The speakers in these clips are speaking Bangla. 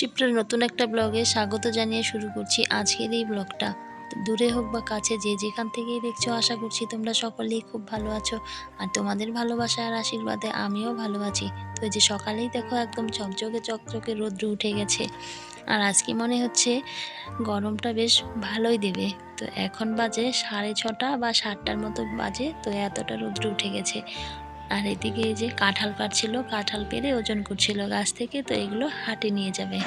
শিপ্রার নতুন একটা ব্লগে স্বাগত জানিয়ে শুরু করছি আজকের এই ব্লগটা। দূরে হোক বা কাছে যে যেখান থেকেই দেখছ, আশা করছি তোমরা সকলেই খুব ভালো আছো। আর তোমাদের ভালোবাসা আর আশীর্বাদে আমিও ভালো আছি। তো যে সকালেই দেখো একদম চকচকে চকচকে রোদ্র উঠে গেছে। আর আজকে মনে হচ্ছে, গরমটা বেশ ভালোই দেবে। তো এখন বাজে সাড়ে ছটা বা সাতটার মতো বাজে, তো এতটা রোদ্র উঠে গেছে। আর এদিকে এই যে কাঁঠাল পাড়ছিল, কাঁঠাল পেরে ওজন করছিল গাছ থেকে, তো এগুলো হাটে নিয়ে যাবে।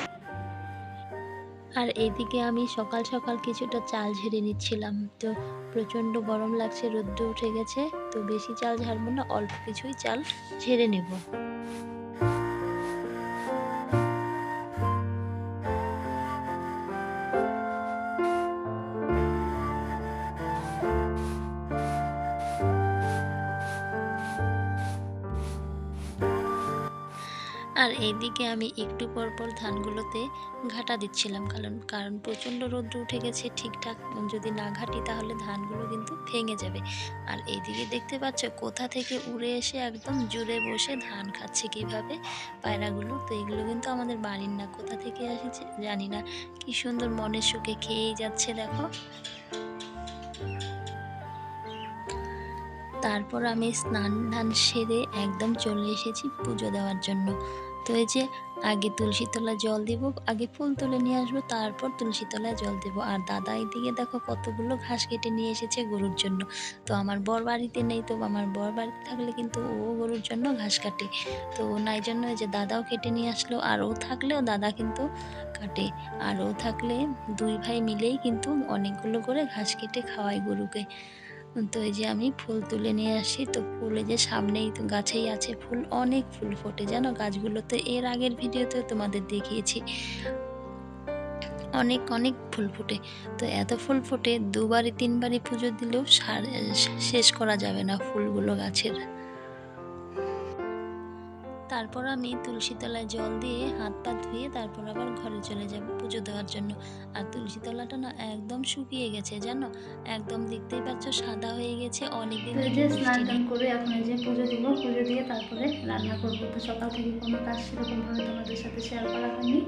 আর এদিকে আমি সকাল সকাল কিছুটা চাল ঝেড়ে নিচ্ছিলাম, তো প্রচণ্ড গরম লাগছে রোদ্র উঠে গেছে, তো বেশি চাল ঝাড়বো না, অল্প কিছুই চাল ঝেড়ে নেব। আর এইদিকে আমি একটু পর পর ধানগুলোতে ঘাটা দিচ্ছিলাম, কারণ কারণ প্রচণ্ড রোদ্র উঠে গেছে ঠিকঠাক। যদি না ঘাটি তাহলে ধানগুলো কিন্তু ভেঙে যাবে। আর এইদিকে দেখতে পাচ্ছ, কোথা থেকে উড়ে এসে একদম জুড়ে বসে ধান খাচ্ছে কীভাবে পায়রাগুলো। তো এগুলো কিন্তু আমাদের বাড়ির না, কোথা থেকে এসেছে জানি না। কি সুন্দর মনের সুখে খেয়েই যাচ্ছে দেখো। তারপর আমি স্নান ধান সেরে একদম চলে এসেছি পুজো দেওয়ার জন্য। তো এই যে আগে তুলসী তলায় জল দিব, আগে ফুল তুলে নিয়ে আসব, তারপর তুলসী তলায় জল দেবো। আর দাদা এদিকে দেখো কতগুলো ঘাস কেটে নিয়ে এসেছে গরুর জন্য। তো আমার বর বাড়িতে নেই, তো আমার বর বাড়িতে থাকলে কিন্তু ও গরুর জন্য ঘাস কাটে। তো নাই জন্য যে দাদাও কেটে নিয়ে আসলো, আর ও থাকলেও দাদা কিন্তু কাটে। আর ও থাকলে দুই ভাই মিলেই কিন্তু অনেকগুলো করে ঘাস কেটে খাওয়ায় গরুকে। তো এই যে আমি ফুল তুলে নিয়ে আসি, তো ফুল যে সামনেই তো গাছেই আছে ফুল, অনেক ফুল ফোটে, জানো? গাছগুলো তো এর আগের ভিডিওতে তোমাদের দেখিয়েছি। অনেক অনেক ফুল ফুটে। তো এত ফুল ফুটে, দুবারই, তিনবারই পুজো দিলেও শেষ করা যাবে না ফুলগুলো গাছের। তারপর আমি তুলসী তলায় জল দিয়ে হাত পা ধুয়ে তারপর আবার ঘরে চলে যাব পুজো দেওয়ার জন্য। আর তুলসী তলাটা না একদম শুকিয়ে গেছে জানো? একদম দেখতেই পাচ্ছ সাদা হয়ে গেছে অনেকদিন স্নান টান করে এখন এই যে পুজো দিব পুজো দিয়ে তারপরে রান্না করব। তো সকাল থেকে কোনো কাজ সেরকমভাবে তোমাদের সাথে শেয়ার করা হয়নি।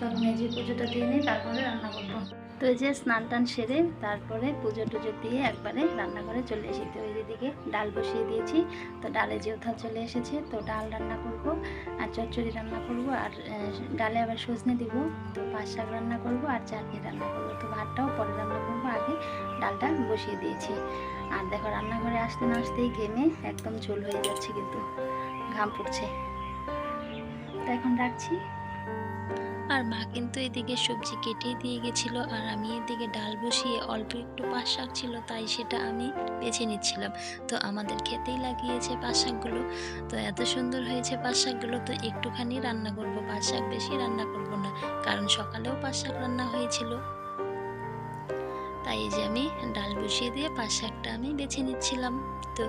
তখন এই যে পুজোটা দিয়ে নিই তারপরে রান্না করব। তো এই যে স্নান টান সেরে তারপরে পুজো টুজো দিয়ে একবারে রান্নাঘরে চলে এসেছি। তো এই দিকে ডাল বসিয়ে দিয়েছি। তো ডালে যে উথাল চলে এসেছে, তো ডাল রান্না করব আর চচ্চড়ি রান্না করব আর ডালে আবার সজনে দিব। তো পাঁচ শাক রান্না করব আর চাটনি রান্না করব। তো ভাতটাও পরে রান্না করব। আগে ডালটা বসিয়ে দিয়েছি। আর দেখো রান্নাঘরে আসতে না আসতেই ঘেমে একদম ঝোল হয়ে যাচ্ছে কিন্তু, ঘাম পড়ছে তো এখন রাখছি। আর মা কিন্তু এদিকে সবজি কেটে দিয়ে গেছিল আর আমি এদিকে ডাল বসিয়ে অল্প একটু পাঁচ শাক ছিল, তাই সেটা আমি বেছে নিচ্ছিলাম। তো আমাদের খেতেই লাগিয়েছে পাঁচ শাকগুলো। তো এত সুন্দর হয়েছে পাঁচ শাকগুলো, তো একটুখানি রান্না করব। পাঁচ শাক বেশি রান্না করব না, কারণ সকালেও পাঁচ শাক রান্না হয়েছিল। এই যে আমি ডাল বসিয়ে দিয়ে পাঁচ শাকটা আমি বেছে নিচ্ছিলাম। তো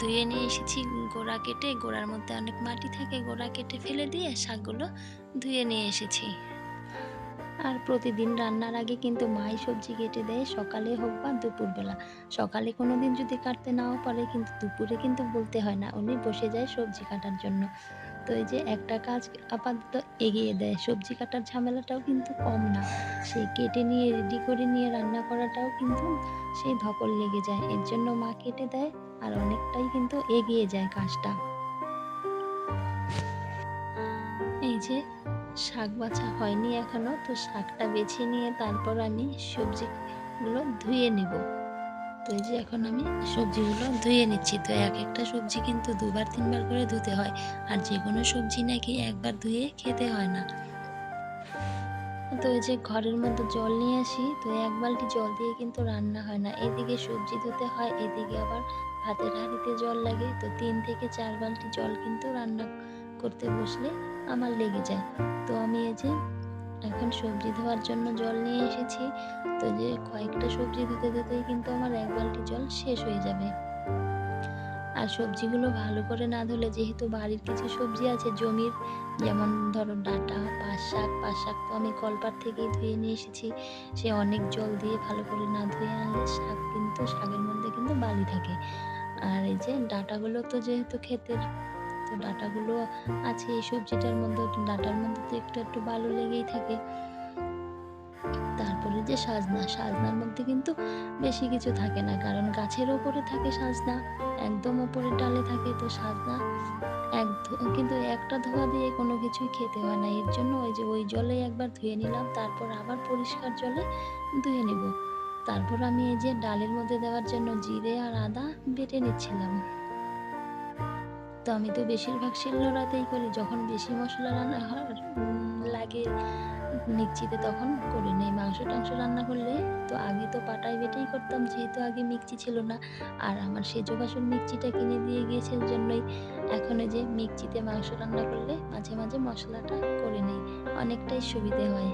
ধুয়ে নিয়ে এসেছি গোড়া কেটে, গোড়ার মধ্যে অনেক মাটি থাকে, গোড়া কেটে ফেলে দিয়ে শাকগুলো ধুয়ে নিয়ে এসেছি। আর প্রতিদিন রান্নার আগে কিন্তু মাই সবজি কেটে দেয়, সকালে হোক বা দুপুরবেলা সকালে কোনো দিন যদি কাটতে নাও পারে, কিন্তু দুপুরে কিন্তু বলতে হয় না, উনি বসে যায় সবজি কাটার জন্য। তো এই যে একটা কাজ আপাতত এগিয়ে দেয়। সবজি কাটার ঝামেলাটাও কিন্তু কম না। সে কেটে নিয়ে রেডি করে নিয়ে রান্না করাটাও কিন্তু সেই ধকল লেগে যায়। এর জন্য মা কেটে দেয় আর অনেকটাই কিন্তু এগিয়ে যায় কাজটা। এই যে শাক বাছা হয়নি এখনও, তো শাকটা বেছে নিয়ে তারপর আমি সবজিগুলো ধুয়ে নেব। তো এই যে এখন আমি সবজিগুলো ধুয়ে নিচ্ছি। তো এক একটা সবজি কিন্তু দুবার, তিনবার করে ধুতে হয়। আর যে কোনো সবজি নাকি একবার ধুয়ে খেতে হয় না। তো এই যে ঘরের মধ্যে জল নিয়ে আসি। তো এক বালতি জল দিয়ে কিন্তু রান্না হয় না। এদিকে সবজি ধুতে হয়, এদিকে আবার ভাতের হাঁড়িতে জল লাগে। তো তিন থেকে চার বালতি জল কিন্তু রান্না করতে বসলে আমার লেগে যায়। তো আমি এই যে এখন সবজি ধোয়ার জন্য জল নিয়ে এসেছি। তো যে কয়েকটা সবজি ধুতে ধুতেই কিন্তু আমার এক বালতি জল শেষ হয়ে যাবে। আর সবজিগুলো ভালো করে না ধুলে যেহেতু বাড়ির কিছু সবজি আছে জমির, যেমন ধরো ডাঁটা পাঁচ শাক পাঁচ শাক তো আমি কলপার থেকেই ধুয়ে নিয়ে এসেছি। সে অনেক জল দিয়ে ভালো করে না ধুয়ে আনলে শাক কিন্তু, শাকের মধ্যে কিন্তু বালি থাকে। আর এই যে ডাঁটাগুলো তো যেহেতু ক্ষেতের তো ডাঁটাগুলো আছে এই সবজিটার মধ্যে ডাঁটার মধ্যে তো একটু একটু বালু লেগেই থাকে। তারপরে যে সাজনা, সাজনার মধ্যে কিন্তু বেশি কিছু থাকে না, কারণ গাছের ওপরে থাকে সাজনা, একদম ওপরে ডালে থাকে, তো সাজনা এক কিন্তু একটা ধোয়া দিয়ে কোনো কিছুই খেতে হয় না। এর জন্য ওই যে ওই জলে একবার ধুয়ে নিলাম, তারপর আবার পরিষ্কার জলে ধুয়ে নেব। তারপর আমি এই যে ডালের মধ্যে দেওয়ার জন্য জিরে আর আদা বেটে নিচ্ছিলাম। তো আমি তো বেশিরভাগ শিলনোড়াতেই করি। যখন বেশি মশলা রান্না হয় লাগে মিক্সিতে তখন করে। নেই মাংস টাংস রান্না করলে তো আগে তো পাটায় বেটেই করতাম, যেহেতু আগে মিক্সি ছিল না। আর আমার সেজো বাসন মিক্সিটা কিনে দিয়ে গিয়েছে জন্যই এখন যে মিক্সিতে মাংস রান্না করলে মাঝে মাঝে মশলাটা করে নেই। অনেকটাই সুবিধে হয়।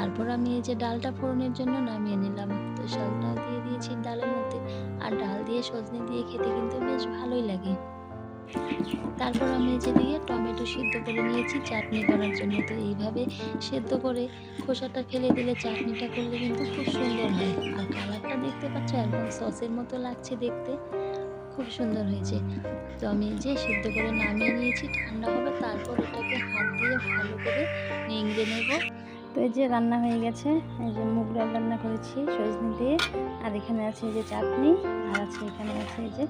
তারপর আমি এই যে ডালটা ফোড়নের জন্য নামিয়ে নিলাম। তো শাকটাও দিয়ে দিয়েছি ডালের মধ্যে। আর ডাল দিয়ে সজনে দিয়ে খেতে কিন্তু বেশ ভালোই লাগে। তারপর আমি এই যে দিয়ে টমেটো সিদ্ধ করে নিয়েছি চাটনি করার জন্য। তো এইভাবে সেদ্ধ করে খোসাটা ফেলে দিলে চাটনিটা করলে কিন্তু খুব সুন্দর হয়। আর কালারটা দেখতে পাচ্ছ, একদম সসের মতো লাগছে দেখতে। খুব সুন্দর হয়েছে। তো আমি যে সিদ্ধ করে নামিয়ে নিয়েছি, ঠান্ডা হবে, তারপর এটাকে হাত দিয়ে ভালো করে নিংড়ে নেব। তো এই যে রান্না হয়ে গেছে, এই যে মুগ ডাল রান্না করেছি সজনে দিয়ে, আর এখানে আছে এই যে চাটনি, আর আছে এখানে আছে এই যে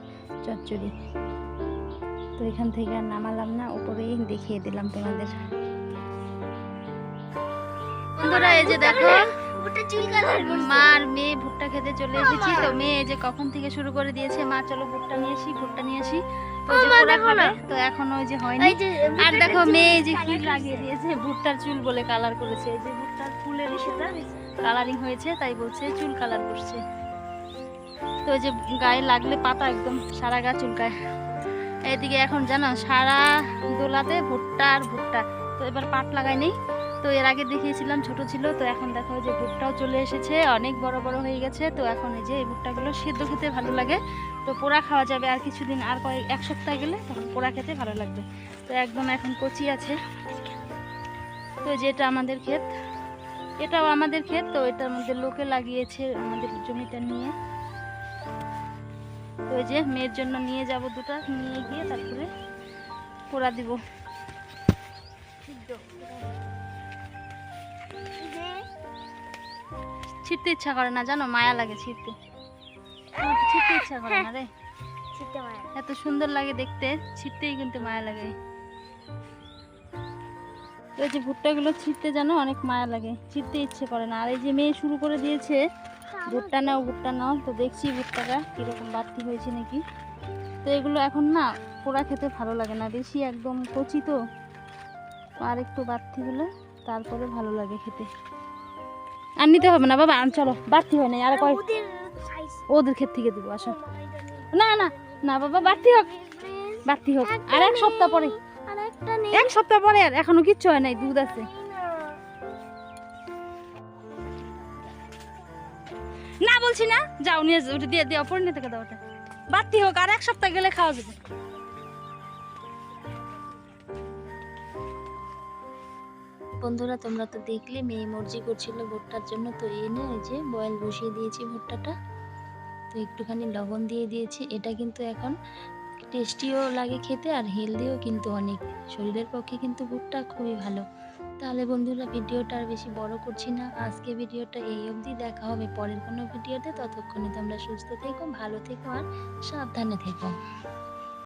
চচ্চড়ি। তো এখান থেকে আর নামালাম না উপরেই দেখিয়ে দিলাম তোমাদের। এই যে দেখো মা আর মেয়ে ভুট্টা খেতে চলে এসেছি। তো মেয়ে যে কখন থেকে শুরু করে দিয়েছে, মা, চলো ভুট্টা নিয়ে আসি, ভুট্টা নিয়ে আসি। তো এখন ওই যে হয়নি। আর দেখো মেয়ে যে লাগিয়ে দিয়েছে ভুট্টার চুল বলে কালার করেছে। এই যে ভুট্টার ফুলের সেটা কালারিং হয়েছে তাই বলছে চুল কালার করছে। তো ওই যে গায়ে লাগলে পাতা একদম সারা গা চুলকায়। এইদিকে এখন জানো সারা দোলাতে ভুট্টা আর ভুট্টা। তো এবার পাট লাগাই নেই। তো এর আগে দেখিয়েছিলাম, ছোট ছিল, তো এখন দেখো যে ভুট্টাও চলে এসেছে, অনেক বড় বড় হয়ে গেছে, তো এখন এই যে এই ভুট্টাগুলো সেদ্ধ খেতে ভালো লাগে। তো পোড়া খাওয়া যাবে আর কিছুদিন, আর কয়েক, এক সপ্তাহ গেলে তখন পোড়া খেতে ভালো লাগবে। তো একদম এখন কচি আছে। তো যেটা আমাদের ক্ষেত, এটাও আমাদের ক্ষেত, তো এটার মধ্যে লোকে লাগিয়েছে আমাদের জমিটা নিয়ে। তো যে মেয়ের জন্য নিয়ে যাব দুটো, নিয়ে গিয়ে তারপরে পোড়া দিব। ছিটতে ইচ্ছা করে না, জানো? মায়া লাগে ছিটতে। ছিটতে ইচ্ছা করে না রে? এত সুন্দর লাগে দেখতে, ছিটতেই কিন্তু মায়া লাগে। এই যে ভুট্টাগুলো ছিটতে জানো, অনেক মায়া লাগে। ছিটতে ইচ্ছে করে না। আর এই যে মেয়ে শুরু করে দিয়েছে, ভুট্টা নাও ভুট্টা নাও। তো দেখছি ভুট্টাটা কীরকম বাড়তি হয়েছে নাকি। তো এগুলো এখন না, পোড়া খেতে ভালো লাগে না। বেশি একদম কচি তো। আর একটু বাড়তি হলে। তারপরে ভালো লাগে খেতে। আর নিতে হবে না বাবা আন চলো বাড়তি হয় না আর কয় ওদের ক্ষেত থেকে দিব আসো। না না না বাবা বাড়তি হোক বাড়তি হোক। আর এক সপ্তাহ পরে। এক সপ্তাহ পরে আর এখনও কিচ্ছু হয় নাই দুধ আছে। না বলছি না যাও নিয়ে ওটা দিয়ে দিয়ে নিয়ে থেকে দাও ওটা। বাড়তি হোক আর এক সপ্তাহ গেলে খাওয়া যাবে। বন্ধুরা, তোমরা তো দেখলে, মেয়ে মর্জি করছিল ভুট্টার জন্য। তো এনে এই যে বয়েল বসিয়ে দিয়েছি ভুট্টাটা। তো একটুখানি লবণ দিয়ে দিয়েছি। এটা কিন্তু এখন টেস্টিও লাগে খেতে আর হেলদিও কিন্তু অনেক। শরীরের পক্ষে কিন্তু ভুট্টা খুবই ভালো। তাহলে বন্ধুরা, ভিডিওটা আর বেশি বড় করছি না। আজকে ভিডিওটা এই অবধি। দেখা হবে পরের কোনো ভিডিওতে। ততক্ষণে তোমরা সুস্থ থেকো, ভালো থেকো আর সাবধানে থেকো।